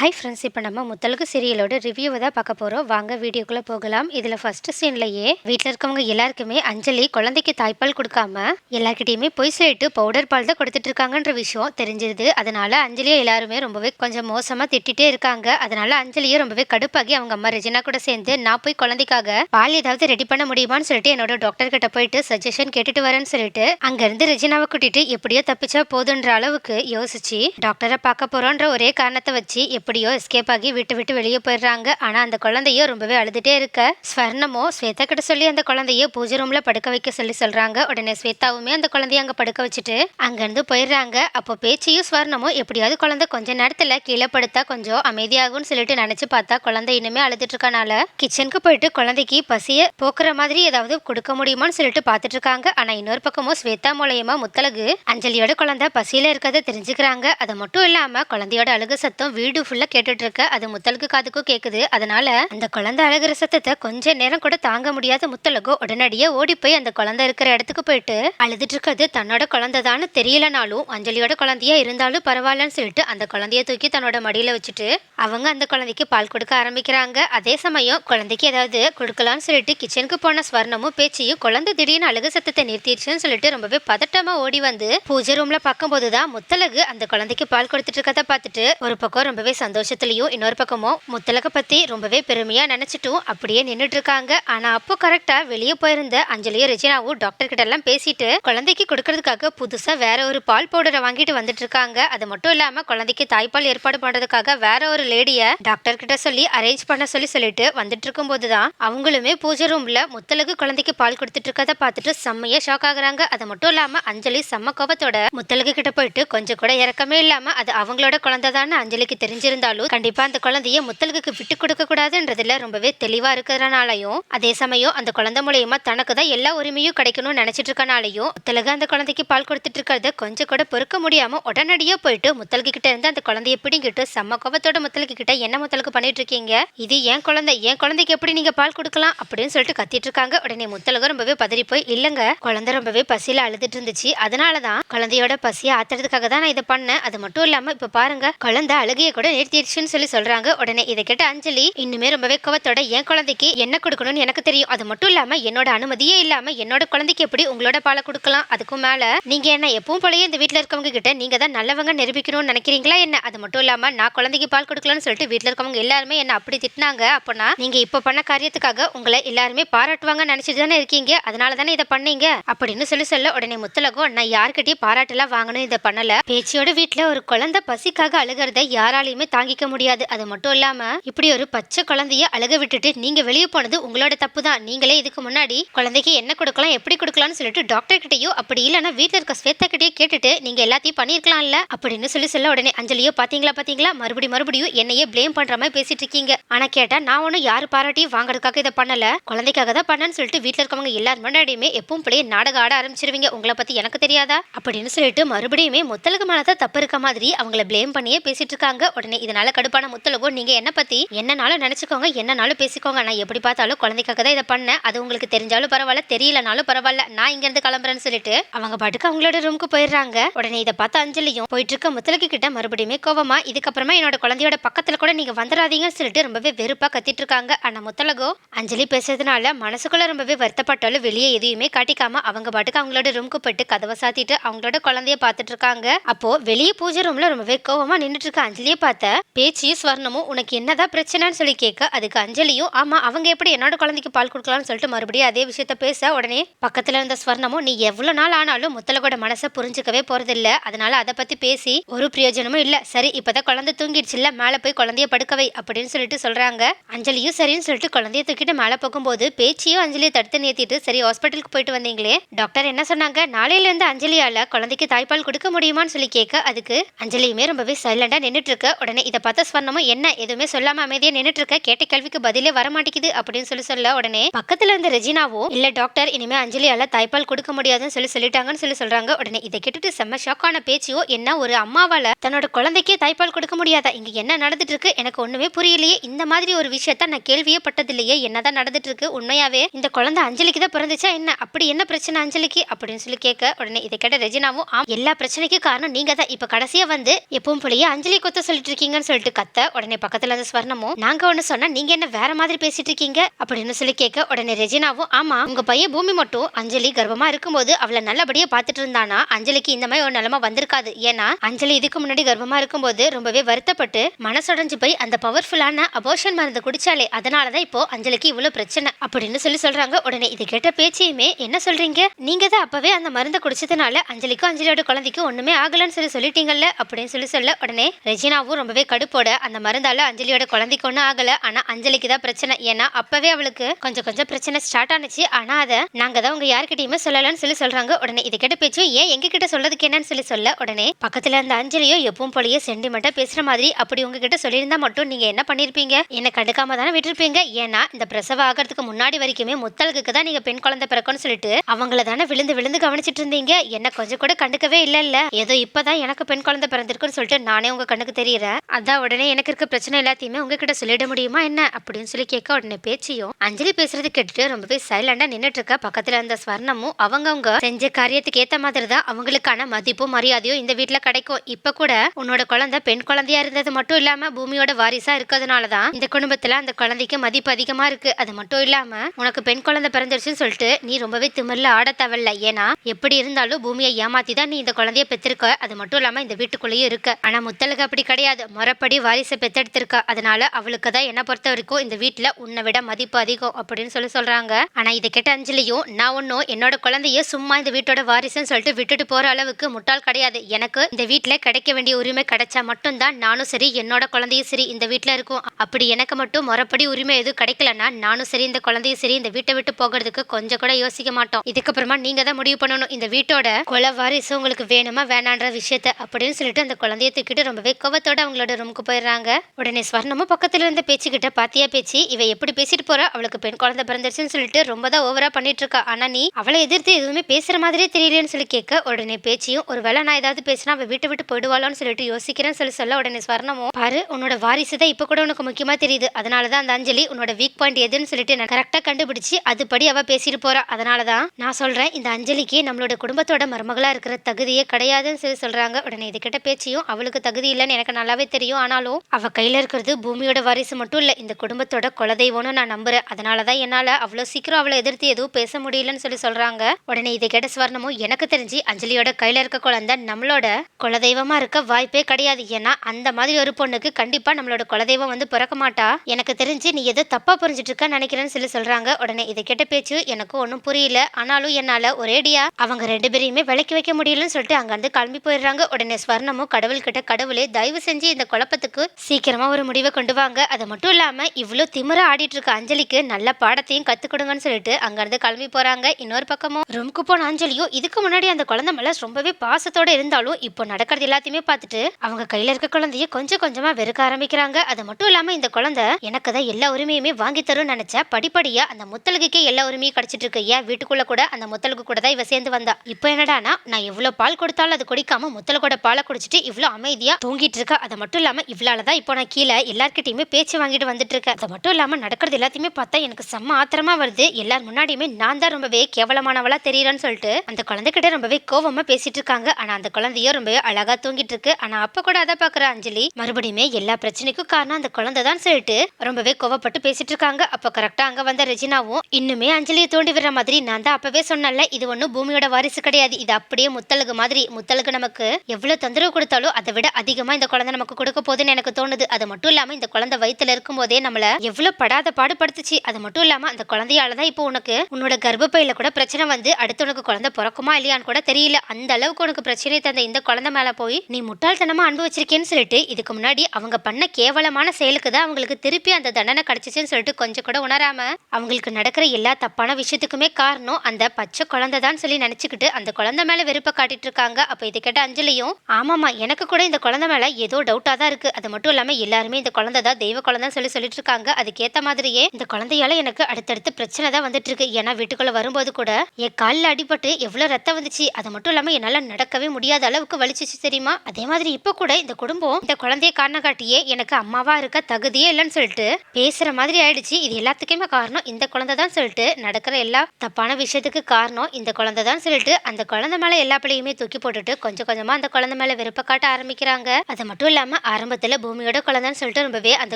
Hi friends இப்போ நம்ம முத்தலுக்கு சீரியலோட ரிவ்யூவை தான் பார்க்க போகிறோம் வாங்க வீடியோக்குள்ளே போகலாம். இதில் ஃபஸ்ட்டு சீன்லேயே வீட்டில் இருக்கவங்க எல்லாருக்குமே அஞ்சலி குழந்தைக்கு தாய்ப்பால் கொடுக்காம எல்லாருக்கிட்டையுமே பொய் சொல்லிட்டு பவுடர் பால் தான் கொடுத்துட்டு இருக்காங்கன்ற விஷயம் தெரிஞ்சிருது. அதனால அஞ்சலியை எல்லாருமே ரொம்பவே கொஞ்சம் மோசமாக திட்டிகிட்டே இருக்காங்க. அதனால அஞ்சலியை ரொம்பவே கடுப்பாகி அவங்க அம்மா ரெஜினா கூட சேர்ந்து நான் போய் குழந்தைக்காக பால் ஏதாவது ரெடி பண்ண முடியுமான்னு சொல்லிட்டு என்னோட டாக்டர் கிட்ட போயிட்டு சஜஷன் கேட்டுட்டு வரேன்னு சொல்லிட்டு அங்கேருந்து ரெஜினாவை கூட்டிட்டு எப்படியோ தப்பிச்சா போதுன்ற அளவுக்கு யோசிச்சு டாக்டரை பார்க்க போகிறோன்ற ஒரே காரணத்தை வச்சு எப்படி எப்படியோ எஸ்கேப் ஆகி விட்டு விட்டு வெளியே போயிடுறாங்க. ஆனா அந்த குழந்தையோ ரொம்பவே அழுதுட்டே இருக்க. ஸ்வர்ணமோ ஸ்வேதா கிட்ட சொல்லி அந்த குழந்தைய பூஜை ரூம்ல படுக்க வைக்க சொல்லி சொல்றாங்க. உடனே ஸ்வேதாவுமே அந்த குழந்தைய அங்க படுக்க வச்சுட்டு அங்கிருந்து போயிடுறாங்க. அப்போ பேச்சையும் ஸ்வர்ணமும் எப்படியாவது குழந்தை கொஞ்ச நேரத்துல கீழே படுத்தா கொஞ்சம் அமைதியாகும்னு சொல்லிட்டு நினைச்சு பார்த்தா குழந்தை இன்னுமே அழுதுட்டு இருக்கனால கிச்சனுக்கு போயிட்டு குழந்தைக்கு பசிய போக்குற மாதிரி ஏதாவது கொடுக்க முடியுமான்னு சொல்லிட்டு பார்த்துட்டு இருக்காங்க. ஆனா இன்னொரு பக்கமும் ஸ்வேதா மூலயமா முத்தலகு அஞ்சலியோட குழந்தை பசியில இருக்கிறத தெரிஞ்சுக்கிறாங்க. அது மட்டும் இல்லாம குழந்தையோட அழுகு சத்தம் வீடு ஃபுல்லா கேட்டுட்டு இருக்க. அது முத்தலுக்கு காதுக்கும் கேக்குது. அதனால அந்த குழந்தை அழகிற சத்தத்தை கொஞ்ச நேரம் கூட தாங்க முடியாத முத்தலகு உடனடியே ஓடி போய் அந்த குழந்தை இருக்கிற இடத்துக்கு போயிட்டு அழுதுட்டு இருக்கிறது தன்னோட குழந்தைதான்னு தெரியலனாலும் அஞ்சலியோட குழந்தையா இருந்தாலும் பரவாயில்லன்னு சொல்லிட்டு அந்த குழந்தைய தூக்கி தன்னோட மடியில வச்சுட்டு அவங்க அந்த குழந்தைக்கு பால் கொடுக்க ஆரம்பிக்கிறாங்க. அதே சமயம் குழந்தைக்கு ஏதாவது கொடுக்கலாம்னு சொல்லிட்டு கிச்சனுக்கு போன ஸ்வர்ணமும் பேச்சியும் குழந்தை திடீர்னு அழகு சத்தத்தை நிறுத்திடுச்சுன்னு சொல்லிட்டு ரொம்பவே பதட்டமா ஓடி வந்து பூஜை ரூம்ல பார்க்கும்போது தான் முத்தலகு அந்த குழந்தைக்கு பால் கொடுத்துட்டு இருக்கதை பார்த்துட்டு ஒரு பக்கம் ரொம்பவே சந்தோஷத்துலயும் இன்னொரு பக்கமும் முத்தலக பற்றி ரொம்பவே பெருமையாக நினச்சிட்டும் அப்படியே நின்றுட்டுருக்காங்க ஆனால் அப்போ கரெக்டாக வெளியே போயிருந்த அஞ்சலியும் ரெஜினாவும் டாக்டர் எல்லாம் பேசிட்டு குழந்தைக்கு கொடுக்கறதுக்காக புதுசாக வேற ஒரு பால் பவுடரை வாங்கிட்டு வந்துட்டு இருக்காங்க அது மட்டும் இல்லாமல் குழந்தைக்கு தாய்ப்பால் ஏற்பாடு பண்ணுறதுக்காக வேற ஒரு லேடியை டாக்டர் கிட்ட சொல்லி அரேஞ்ச் பண்ண சொல்லி சொல்லிட்டு வந்துட்டு இருக்கும்போது போதுதான் அவங்களுமே பூஜை ரூமில் முத்தலகு குழந்தைக்கு பால் கொடுத்துட்டு இருக்கதை பார்த்துட்டு செம்மையாக ஷாக் ஆகுறாங்க. அது மட்டும் இல்லாமல் அஞ்சலி செம்ம கோபத்தோட முத்தலகு கிட்ட போயிட்டு கொஞ்சம் கூட இறக்கமே இல்லாமல் அது அவங்களோட குழந்தை தானே அஞ்சலிக்கு தெரிஞ்சிருந்தாலும் கண்டிப்பா அந்த குழந்தைய முத்தலுக்கு விட்டு கொடுக்க கூடாதுன்றதுல ரொம்பவே தெளிவா இருக்கிறனாலையும் அதே சமயம் அந்த குழந்தை மூலியமா தனக்கு தான் எல்லா உரிமையும் கிடைக்கணும்னு நினைச்சிட்டு இருக்கனாலையும் முத்தலகு அந்த குழந்தைக்கு பால் கொடுத்துட்டு இருக்கிறத கொஞ்சம் கூட பொறுக்க முடியாம உடனடியா போயிட்டு முத்தலகு கிட்ட இருந்து அந்த குழந்தைய பிடிங்கிட்டு செம்ம கோபத்தோட முத்தலுக்கு கிட்ட என்ன முத்தலுக்கு பண்ணிட்டு இருக்கீங்க? இது என் குழந்தை என் குழந்தைக்கு எப்படி நீங்க பால் கொடுக்கலாம்? அப்படின்னு சொல்லிட்டு கத்திட்டு இருக்காங்க. உடனே முத்தலகு ரொம்பவே பதறி போய் இல்லங்க குழந்தை ரொம்பவே பசியில அழுதுட்டு இருந்துச்சு. அதனாலதான் குழந்தையோட பசியை ஆத்துறதுக்காக தான் நான் இதை பண்ணேன். அது மட்டும் இல்லாம இப்ப பாருங்க குழந்தை அழுகைய கூட நிறுத்திடுச்சுன்னு சொல்லி சொல்றாங்க. உடனே இதை கேட்ட அஞ்சலி இன்னுமே ரொம்பவே கோவத்தோட என் குழந்தைக்கு என்ன கொடுக்கணும்னு எனக்கு தெரியும். அது மட்டும் இல்லாம என்னோட அனுமதியே இல்லாம என்னோட குழந்தைக்கு எப்படி உங்களோட பாலை கொடுக்கலாம்? அதுக்கும் மேல நீங்க என்ன எப்பவும் போலயே இந்த வீட்டில் இருக்கவங்க கிட்ட நீங்க தான் நல்லவங்க நிரூபிக்கணும்னு நினைக்கிறீங்களா என்ன? அது மட்டும் இல்லாம நான் குழந்தைக்கு பால் கொடுக்கலாம்னு சொல்லிட்டு வீட்டில் இருக்கவங்க எல்லாருமே என்ன அப்படி திட்டினாங்க அப்போனா நீங்க இப்ப பண்ண காரியத்துக்காக உங்களை எல்லாருமே பாராட்டுவாங்க நினைச்சிட்டு தானே இருக்கீங்க. அதனால தானே இதை பண்ணீங்க? அப்படின்னு சொல்லி சொல்ல உடனே முத்தலகம் நான் யார்கிட்டயும் பாராட்டெல்லாம் வாங்கணும் இதை பண்ணல. பேச்சியோட வீட்டில் ஒரு குழந்தை பசிக்காக அழுகிறத யாராலையுமே தாங்கிக்க முடியாது. அது மட்டும் இல்லாம இப்படி ஒரு பச்சை குழந்தைய அழுக விட்டுட்டு நீங்க வெளியே போனது உங்களோட தப்பு தான் நீங்களே இதுக்கு முன்னாடி குழந்தைக்கு என்ன கொடுக்கலாம் எப்படி கொடுக்கலாம்னு சொல்லிட்டு டாக்டர் கிட்டயோ அப்படி இல்லைன்னா வீட்டில் இருக்க ஸ்வேதா கிட்டயோ கேட்டுட்டு நீங்க எல்லாத்தையும் பண்ணியிருக்கலாம்ல. அப்படின்னு சொல்லி சொல்ல உடனே அஞ்சலியோ பாத்தீங்களா பாத்தீங்களா? மறுபடி மறுபடியும் என்னையே ப்ளேம் பண்ற மாதிரி பேசிட்டு இருக்கீங்க. ஆனா கேட்டா நான் ஒன்றும் யாரு பாராட்டியும் வாங்குறதுக்காக இதை பண்ணல. குழந்தைக்காக தான் பண்ணேன்னு சொல்லிட்டு வீட்டில் இருக்கவங்க எல்லார் முன்னாடியுமே எப்பவும் பிள்ளைய நாடகம் ஆட ஆரம்பிச்சிருவீங்க. உங்களை பத்தி எனக்கு தெரியாதா? அப்படின்னு சொல்லிட்டு மறுபடியுமே முத்தலுக்கு மேலதான் தப்பு இருக்க மாதிரி அவங்கள ப்ளேம் பண்ணியே பேசிட்டு இருக்காங்க. உடனே இதனால கடுப்பான முத்தலகோ நீங்க என்ன பத்தி என்னனாலும் நினைச்சுக்கோங்க என்னனாலும் பேசிக்கோங்க. நான் எப்படி பார்த்தாலும் குழந்தைக்காக தான் இதை பண்ணேன். அது உங்களுக்கு தெரிஞ்சாலும் பரவாயில்ல தெரியலனாலும் பரவாயில்ல. நான் இங்க இருந்து கிளம்புறேன்னு சொல்லிட்டு அவங்க பாட்டுக்கு அவங்களோட ரூமுக்கு போயிடுறாங்க. உடனே இதை பார்த்து அஞ்சலியும் போயிட்டு இருக்க முத்தலகு கிட்ட மறுபடியுமே கோவமா இதுக்கப்புறமா என்னோட குழந்தையோட பக்கத்துல கூட நீங்க வந்துடாதீங்கன்னு சொல்லிட்டு ரொம்பவே வெறுப்பா கத்திட்டு இருக்காங்க ஆனா முத்தலகோ அஞ்சலி பேசுறதுனால மனசுக்குள்ள ரொம்பவே வருத்தப்பட்டாலும் வெளியே எதையுமே காட்டிக்காம அவங்க பாட்டுக்கு அவங்களோட ரூமுக்கு போயிட்டு கதவை சாத்திட்டு அவங்களோட குழந்தைய பார்த்துட்டு இருக்காங்க. அப்போ வெளியே பூஜை ரூம்ல ரொம்பவே கோவமா நின்றுட்டு இருக்க அஞ்சலியை பார்த்த பேச்சியும் ஸ்வர்ணமும் உனக்கு என்னதான் பிரச்சனைன்னு சொல்லி கேட்க அதுக்கு அஞ்சலியும் ஆமா அவங்க எப்படி என்னோட குழந்தைக்கு பால் கொடுக்கலாம்னு சொல்லிட்டு மறுபடியும் அதே விஷயத்த பேச உடனே பக்கத்துல இருந்த ஸ்வர்ணமும் நீ எவ்வளவு நாள் ஆனாலும் முத்தலகோட மனசை புரிஞ்சுக்கவே போறதில்ல. அதனால அதை பத்தி பேசி ஒரு பிரயோஜனமும் இல்ல. சரி இப்பதான் குழந்தை தூங்கிடுச்சுல்ல மேல போய் குழந்தைய படுக்கவை அப்படின்னு சொல்லிட்டு சொல்றாங்க. அஞ்சலியும் சரின்னு சொல்லிட்டு குழந்தைய தூக்கிட்டு மேல போகும்போது பேச்சியும் அஞ்சலியை தடுத்து நிறுத்திட்டு சரி ஹாஸ்பிட்டலுக்கு போயிட்டு வந்தீங்களே. டாக்டர் என்ன சொன்னாங்க? நாளையில இருந்து அஞ்சலியால குழந்தைக்கு தாய்ப்பால் கொடுக்க முடியுமான்னு சொல்லி கேட்க அதுக்கு அஞ்சலியுமே ரொம்பவே சைலண்டா நின்னுட்டு இருக்க. உடனே இதை பார்த்த ஸ்வர்ணமும் என்ன எதுவுமே சொல்லாம அமைதியா நின்றுட்டு இருக்க கேட்ட கேள்விக்கு பதிலே வர மாட்டேங்குது அப்படின்னு சொல்லி சொல்ல உடனே பக்கத்துல இருந்த ரெஜினாவோ இல்ல டாக்டர் இனிமே அஞ்சலியால தாய்ப்பால் கொடுக்க முடியாதுன்னு சொல்லி சொல்லிட்டாங்கன்னு சொல்லி சொல்றாங்க. உடனே இதை கேட்டுட்டு செம்ம ஷாக்கான பேச்சியோ என்ன ஒரு அம்மாவால தன்னோட குழந்தைக்கே தாய்ப்பால் கொடுக்க முடியாதா? இங்க என்ன நடந்துட்டு இருக்கு? எனக்கு ஒண்ணுமே புரியலையே. இந்த மாதிரி ஒரு விஷயத்த நான் கேள்வியே பட்டதில்லையே. என்னதான் நடந்துட்டு இருக்கு? உண்மையாவே இந்த குழந்தை அஞ்சலிக்கு தான் பிறந்துச்சா என்ன? அப்படி என்ன பிரச்சனை அஞ்சலிக்கு? அப்படின்னு சொல்லி கேட்க உடனே இதை கேட்ட ரெஜினாவும் ஆம் எல்லா பிரச்சனைக்கும் காரணம் நீங்க தான் இப்ப கடைசியா வந்து எப்பவும் போலயே அஞ்சலி கொத்த சொல்லிட்டு இருக்கீங்க. சொல்லிட்டு கத்த உடனே பக்கத்துல இருந்த ஸ்வர்ணமும் நாங்க ஒண்ணு சொன்னா நீங்க என்ன வேற மாதிரி பேசிட்டு இருக்கீங்க? அப்படின்னு சொல்லி கேட்க உடனே ரெஜினாவும் ஆமா உங்க பையன் பூமி மட்டும் அஞ்சலி கர்ப்பமா இருக்கும்போது அவளை நல்லபடியா பாத்துட்டு இருந்தானா? அஞ்சலிக்கு இந்த மாதிரி ஒரு நிலைமை வந்திருக்காது. ஏன்னா அஞ்சலி இதுக்கு முன்னாடி கர்ப்பமா இருக்கும்போது ரொம்பவே வருத்தப்பட்டு மனசுடைஞ்சு போய் அந்த பவர்ஃபுல்லான அபோஷன் மருந்து குடிச்சாலே அதனாலதான் இப்போ அஞ்சலிக்கு இவ்வளவு பிரச்சனை. அப்படின்னு சொல்லி சொல்றாங்க. உடனே இது கேட்ட பேச்சையுமே என்ன சொல்றீங்க? நீங்க தான் அப்பவே அந்த மருந்தை குடிச்சதுனால அஞ்சலிக்கும் அஞ்சலியோட குழந்தைக்கும் ஒண்ணுமே ஆகலன்னு சொல்லி சொல்லிட்டீங்கல்ல? அப்படின்னு சொல்லி சொல்ல உடனே ரெஜினாவும் ரொம்ப ரொம்பவே கடுப்போட அந்த மருந்தால அஞ்சலியோட குழந்தைக்கு ஒன்றும் ஆகல. ஆனா அஞ்சலிக்கு தான் பிரச்சனை. ஏன்னா அப்பவே அவளுக்கு கொஞ்சம் கொஞ்சம் பிரச்சனை ஸ்டார்ட் ஆனுச்சு. ஆனா அதை நாங்க தான் உங்க யார்கிட்டயுமே சொல்லலன்னு சொல்லி சொல்றாங்க. உடனே இது கேட்ட பேச்சு ஏன் எங்க கிட்ட சொல்றதுக்கு என்னன்னு சொல்லி சொல்ல? உடனே பக்கத்துல இருந்த அஞ்சலியோ எப்பவும் போலயே சென்டிமெண்டா பேசுற மாதிரி அப்படி உங்ககிட்ட சொல்லியிருந்தா மட்டும் நீங்க என்ன பண்ணிருப்பீங்க? என்ன கண்டுக்காம தானே விட்டுருப்பீங்க? ஏன்னா இந்த பிரசவம் ஆகிறதுக்கு முன்னாடி வரைக்குமே முத்தலுக்கு தான் நீங்க பெண் குழந்தை பிறக்கும்னு சொல்லிட்டு அவங்கள தானே விழுந்து விழுந்து கவனிச்சிட்டு இருந்தீங்க. என்ன கொஞ்சம் கூட கண்டுக்கவே இல்ல இல்ல ஏதோ இப்பதான் எனக்கு பெண் குழந்தை பிறந்திருக்குன்னு சொல்லிட்டு நானே உங்க கண்ணுக்கு தெரியுறேன். அதான் உடனே எனக்கு இருக்க பிரச்சனை எல்லாத்தையுமே உங்ககிட்ட சொல்லிட முடியுமா என்ன? அப்படின்னு சொல்லி கேட்க உடனே பேச்சியும் அஞ்சலி பேசுறது கேட்டுட்டு ரொம்பவே சைலண்டா நின்னுட்டு இருக்க பக்கத்துல இருந்த ஸ்வர்ணமும் அவங்கவுங்க செஞ்ச காரியத்துக்கு ஏத்த மாதிரி தான் அவங்களுக்கான மதிப்பும் மரியாதையும் இந்த வீட்டுல கிடைக்கும். இப்ப கூட உன்னோட குழந்தை பெண் குழந்தையா இருந்தது மட்டும் இல்லாம பூமியோட வாரிசா இருக்கிறதுனால தான் இந்த குடும்பத்துல அந்த குழந்தைக்கு மதிப்பு அதிகமா இருக்கு. அது மட்டும் இல்லாம உனக்கு பெண் குழந்தை பிறந்துருச்சுன்னு சொல்லிட்டு நீ ரொம்பவே திமிர்ல ஆட தேவையில்ல. ஏன்னா எப்படி இருந்தாலும் பூமியை ஏமாத்தி தான் நீ இந்த குழந்தைய பெற்றிருக்க. அது மட்டும் இல்லாம இந்த வீட்டுக்குள்ளேயும் இருக்க. ஆனா முத்தலுக்கு அப்படி கிடையாது. முறைப்படி வாரிசை பெத்தெடுத்திருக்கா. அதனால அவளுக்கு தான் என்ன பொறுத்த வரைக்கும் இந்த வீட்டில் உன்னை விட மதிப்பு அதிகம் அப்படின்னு சொல்லி சொல்கிறாங்க ஆனால் இதை கேட்ட அஞ்சலியும் நான் ஒன்றும் என்னோட குழந்தைய சும்மா இந்த வீட்டோட வாரிசுன்னு சொல்லிட்டு விட்டுட்டு போகிற அளவுக்கு முட்டாள் கிடையாது. எனக்கு இந்த வீட்டில் கிடைக்க வேண்டிய உரிமை கிடைச்சா மட்டும்தான் நானும் சரி என்னோட குழந்தையும் சரி இந்த வீட்டில் இருக்கும். அப்படி எனக்கு மட்டும் முறைப்படி உரிமை எதுவும் கிடைக்கலன்னா நானும் சரி இந்த குழந்தையும் சரி இந்த வீட்டை விட்டு போகிறதுக்கு கொஞ்சம் கூட யோசிக்க மாட்டோம். இதுக்கப்புறமா நீங்கள் தான் முடிவு பண்ணணும். இந்த வீட்டோட கொலை வாரிசு உங்களுக்கு வேணுமா வேணான்ற விஷயத்த அப்படின்னு சொல்லிட்டு அந்த குழந்தைய தூக்கிட்டு ரொம்பவே கோவத்தோட அவங்களோட ரூமுக்கு போயிடுறாங்க. உடனே ஸ்வர்ணமும் பக்கத்துல இருந்த பேச்சுக்கிட்ட பாத்தியா பேச்சு இவ எப்படி பேசிட்டு போறா? அவளுக்கு பெண் குழந்தை பிறந்துருச்சுன்னு சொல்லிட்டு ரொம்ப தான் ஓவரா பண்ணிட்டு இருக்கா. ஆனா நீ அவளை எதிர்த்து எதுவுமே பேசுற மாதிரியே தெரியலன்னு சொல்லி கேட்க உடனே பேச்சியும் ஒருவேளை நான் ஏதாவது பேசினா அவ வீட்டை விட்டு போயிடுவாளோன்னு சொல்லிட்டு யோசிக்கிறேன்னு சொல்லி சொல்ல உடனே ஸ்வர்ணமும் பாரு உன்னோட வாரிசு தான் இப்ப கூட உனக்கு முக்கியமா தெரியுது. அதனாலதான் அந்த அஞ்சலி உன்னோட வீக் பாயிண்ட் எதுன்னு சொல்லிட்டு நான் கரெக்டா கண்டுபிடிச்சு அதுபடி அவ பேசிட்டு போறா. அதனாலதான் நான் சொல்றேன் இந்த அஞ்சலிக்கு நம்மளோட குடும்பத்தோட மருமகளா இருக்கிற தகுதியே கிடையாதுன்னு சொல்லி சொல்றாங்க. உடனே இது கிட்ட பேச்சியும் அவளுக்கு தகுதி இல்லைன்னு எனக்கு நல்லாவே தெரியும். ஆனாலும் அவ கையில இருக்கிறது பூமியோட வாரிசு மட்டும் இல்ல இந்த குடும்பத்தோட குலதெய்வம்னு நான் நம்புறேன். அதனாலதான் என்னால அவ்வளோ சீக்கிரம் அவளை எதிர்த்து எதுவும் பேச முடியலன்னு சொல்லி சொல்றாங்க. உடனே இதை கேட்ட ஸ்வர்ணமும் எனக்கு தெரிஞ்சு அஞ்சலியோட கையில இருக்க குழந்தை நம்மளோட குலதெய்வமா இருக்க வாய்ப்பே கிடையாது. ஏன்னா அந்த மாதிரி ஒரு பொண்ணுக்கு கண்டிப்பா நம்மளோட குலதெய்வம் வந்து பிறக்க மாட்டா. எனக்கு தெரிஞ்சு நீ எதோ தப்பா புரிஞ்சிட்டு இருக்க நினைக்கிறேன்னு சொல்லி சொல்றாங்க. உடனே இதை கேட்ட பேச்சு எனக்கு ஒன்றும் புரியல. ஆனாலும் என்னால ஒரேடியா அவங்க ரெண்டு பேரையுமே விலக்கி வைக்க முடியலன்னு சொல்லிட்டு அங்கிருந்து கிளம்பி போயிடுறாங்க. உடனே ஸ்வர்ணமும் கடவுள்கிட்ட கடவுளே தயவு செஞ்சு இந்த குழப்பத்துக்கு சீக்கிரமா ஒரு முடிவை கொண்டு வாங்க. அது மட்டும் இல்லாம இவ்வளோ திமிர ஆடிட்டு இருக்க அஞ்சலிக்கு நல்ல பாடத்தையும் கத்து கொடுங்கன்னு சொல்லிட்டு அங்கிருந்து கிளம்பி போறாங்க. இன்னொரு பக்கமும் ரூமுக்கு போன அஞ்சலியும் இதுக்கு முன்னாடி அந்த குழந்தை மேல ரொம்பவே பாசத்தோட இருந்தாலும் இப்போ நடக்கிறது எல்லாத்தையுமே பார்த்துட்டு அவங்க கையில இருக்க குழந்தைய கொஞ்சம் கொஞ்சமா வெறுக்க ஆரம்பிக்கிறாங்க. அது மட்டும் இல்லாம இந்த குழந்தை எனக்கு தான் எல்லா உரிமையுமே வாங்கி தரும்னு நினைச்சா படிப்படியா அந்த முத்தலுக்கே எல்லா உரிமையும் கிடைச்சிட்டு இருக்கு. ஏன் வீட்டுக்குள்ள கூட அந்த முத்தலுக்கு கூட தான் இவ சேர்ந்து வந்தா. இப்போ என்னடானா நான் எவ்வளவு பால் கொடுத்தாலும் அது குடிக்காம கூட பாலை குடிச்சிட்டு இவ்வளோ அமைதியா தூங்கிட்டு இருக்கா. அதை மட்டும் இல்லாம இவ்வளால தான் இப்போ நான் கீழே எல்லார்கிட்டையுமே பேச்சு வாங்கிட்டு வந்துட்டு இருக்கேன் அது மட்டும் இல்லாமல் நடக்கிறது எல்லாத்தையுமே பார்த்தா எனக்கு செம்ம ஆத்திரமா வருது. எல்லார் முன்னாடியுமே நான் தான் ரொம்பவே கேவலமானவளா தெரியறேன்னு சொல்லிட்டு அந்த குழந்தைகிட்ட ரொம்பவே கோவமா பேசிட்டு இருக்காங்க ஆனா அந்த குழந்தையோ ரொம்பவே அழகா தூங்கிட்டு இருக்கு ஆனா அப்ப கூட அதை பாக்குற அஞ்சலி. மறுபடியுமே எல்லா பிரச்சனைக்கும் காரணம் அந்த குழந்தை தான் சொல்லிட்டு ரொம்பவே கோவப்பட்டு பேசிட்டு இருக்காங்க அப்ப கரெக்டா அங்க வந்த ரெஜினாவும் இன்னுமே அஞ்சலியை தூண்டி விடுற மாதிரி நான் தான் அப்பவே சொன்னேன்ல இது ஒன்றும் பூமியோட வாரிசு கிடையாது. இது அப்படியே முத்தலுக்கு மாதிரி. முத்தலகு நமக்கு எவ்வளவு தொந்தரவு கொடுத்தாலும் அதை விட அதிகமா இந்த குழந்தை நமக்கு கொடுக்க போகுதுன்னு எனக்கு தோணுது. அது மட்டும் இல்லாம இந்த குழந்தை வயித்துல இருக்கும் போதே நம்மள எவ்வளவு படாத பாடுபடுத்துச்சு. அது மட்டும் இல்லாம அந்த குழந்தையால தான் இப்போ உனக்கு உன்னோட கர்ப்பப்பையில கூட பிரச்சனை வந்து அடுத்து உனக்கு குழந்தை பிறக்குமா இல்லையான்னு கூட தெரியல. அந்த அளவுக்கு உனக்கு பிரச்சனை தந்த இந்த குழந்தை மேல போய் நீ முட்டாள்தனமா அனுபவிச்சிருக்கேன்னு சொல்லிட்டு இதுக்கு முன்னாடி அவங்க பண்ண கேவலமான செயலுக்கு தான் அவங்களுக்கு திருப்பி அந்த தண்டனை கிடைச்சிச்சுன்னு சொல்லிட்டு கொஞ்சம் கூட உணராம அவங்களுக்கு நடக்கிற எல்லா தப்பான விஷயத்துக்குமே காரணம் அந்த பச்சை குழந்தை தான் சொல்லி நினைச்சுக்கிட்டு அந்த குழந்தை மேல வெறுப்பை காட்டிட்டு இருக்காங்க. அப்ப இது கேட்ட அஞ்சலியும் ஆமாமா எனக்கு கூட இந்த குழந்தை மேல ஏதோ டவுட் யூனிக்காக தான் இருக்குது அது மட்டும் இல்லாமல் எல்லாருமே இந்த குழந்தை தான் தெய்வ குழந்தை சொல்லி சொல்லிட்டு இருக்காங்க. அதுக்கேற்ற மாதிரியே இந்த குழந்தையால எனக்கு அடுத்தடுத்து பிரச்சனை தான் வந்துட்டு இருக்கு. ஏன்னா வீட்டுக்குள்ள வரும்போது கூட என் காலில் அடிபட்டு எவ்வளோ ரத்தம் வந்துச்சு அது மட்டும் இல்லாமல் என்னால் நடக்கவே முடியாத அளவுக்கு வலிச்சிச்சு தெரியுமா? அதே மாதிரி இப்போ கூட இந்த குடும்பம் இந்த குழந்தைய காரணம் காட்டியே எனக்கு அம்மாவா இருக்க தகுதியே இல்லைன்னு சொல்லிட்டு பேசுற மாதிரி ஆயிடுச்சு. இது எல்லாத்துக்குமே காரணம் இந்த குழந்தை தான் சொல்லிட்டு நடக்கிற எல்லா தப்பான விஷயத்துக்கு காரணம் இந்த குழந்தை தான் சொல்லிட்டு அந்த குழந்தை மேல எல்லா பிள்ளையுமே தூக்கி போட்டுட்டு கொஞ்சம் கொஞ்சமா அந்த குழந்தை மேல வெறுப்ப காட்ட ஆரம்பிக்கிறாங்க. அது மட்டும் இல்லாம இல்லாம ஆரம்பத்துல பூமியோட குழந்தைன்னு சொல்லிட்டு ரொம்பவே அந்த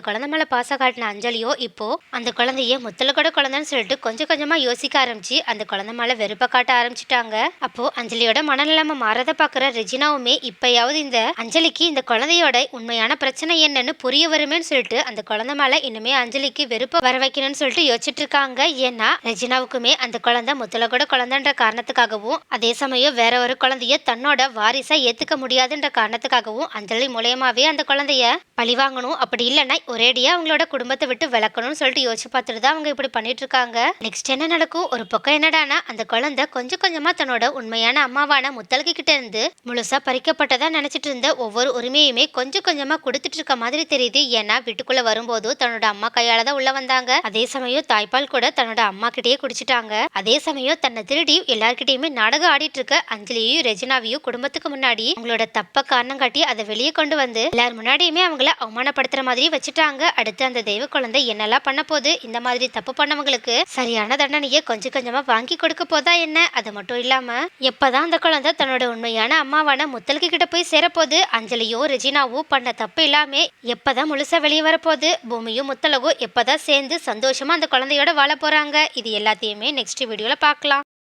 குழந்தை மேல பாச காட்டின அஞ்சலியோ இப்போ அந்த குழந்தைய முத்தலக்கூட குழந்தைன்னு சொல்லிட்டு கொஞ்சம் கொஞ்சமா யோசிக்க ஆரம்பிச்சு அந்த குழந்தை மேல வெறுப்ப காட்ட ஆரம்பிச்சிட்டாங்க. அப்போ அஞ்சலியோட மனநிலைமை மாறத பாக்குற ரெஜினாவுமே இப்பயாவது இந்த அஞ்சலிக்கு இந்த குழந்தையோட உண்மையான பிரச்சனை என்னன்னு புரிய வருமேன்னு சொல்லிட்டு அந்த குழந்தை மேல இன்னுமே அஞ்சலிக்கு வெறுப்ப வர வைக்கணும்னு சொல்லிட்டு யோசிச்சுட்டு இருக்காங்க ஏன்னா ரெஜினாவுக்குமே அந்த குழந்தை முத்தலக்கூட குழந்தைன்ற காரணத்துக்காகவும் அதே சமயம் வேற ஒரு குழந்தைய தன்னோட வாரிசா ஏத்துக்க முடியாதுன்ற காரணத்துக்காகவும் அஞ்சலி மூலயமாவே அந்த குழந்தைய பழி வாங்கணும். அப்படி இல்லைன்னா ஒரேடியா அவங்களோட குடும்பத்தை விட்டு விளக்கணும்னு சொல்லிட்டு யோசிச்சு பார்த்துட்டு தான் அவங்க இப்படி பண்ணிட்டு இருக்காங்க. நெக்ஸ்ட் என்ன நடக்கும்? ஒரு பக்கம் என்னடானா அந்த குழந்தை கொஞ்சம் கொஞ்சமா தன்னோட உண்மையான அம்மாவான முத்தலகி கிட்ட இருந்து முழுசா பறிக்கப்பட்டதா நினைச்சிட்டு இருந்த ஒவ்வொரு உரிமையுமே கொஞ்சம் கொஞ்சமா கொடுத்துட்டு இருக்க மாதிரி தெரியுது. ஏன்னா வீட்டுக்குள்ள வரும்போது தன்னோட அம்மா கையால தான் உள்ள வந்தாங்க. அதே சமயம் தாய்ப்பால் கூட தன்னோட அம்மா கிட்டேயே குடிச்சிட்டாங்க. அதே சமயம் தன்னை திருடி எல்லார்கிட்டயுமே நாடகம் ஆடிட்டு இருக்க அஞ்சலியையும் ரெஜினாவையும் குடும்பத்துக்கு முன்னாடி அவங்களோட தப்ப காரணம் காட்டி அதை வெளியே கொண்டு வந்து எல்லார் முன்னாடியுமே அவங்கள அவமானப்படுத்துற மாதிரி வச்சுட்டாங்க. அடுத்து அந்த தெய்வ குழந்தை என்னெல்லாம் பண்ண போது இந்த மாதிரி தப்பு பண்ணவங்களுக்கு சரியான தண்டனையை கொஞ்சம் கொஞ்சமா வாங்கி கொடுக்க போதா என்ன? அது மட்டும் இல்லாம எப்பதான் அந்த குழந்தை தன்னோட உண்மையான அம்மாவான முத்தலுக்கு கிட்ட போய் சேரப்போகுது அஞ்சலியோ ரெஜினாவோ பண்ண தப்பு இல்லாம எப்பதான் முழுசா வெளியே வரப்போகுது? பூமியும் முத்தலகும் எப்பதான் சேர்ந்து சந்தோஷமா அந்த குழந்தையோட வாழ போறாங்க? இது எல்லாத்தையுமே நெக்ஸ்ட் வீடியோல பார்க்கலாம்.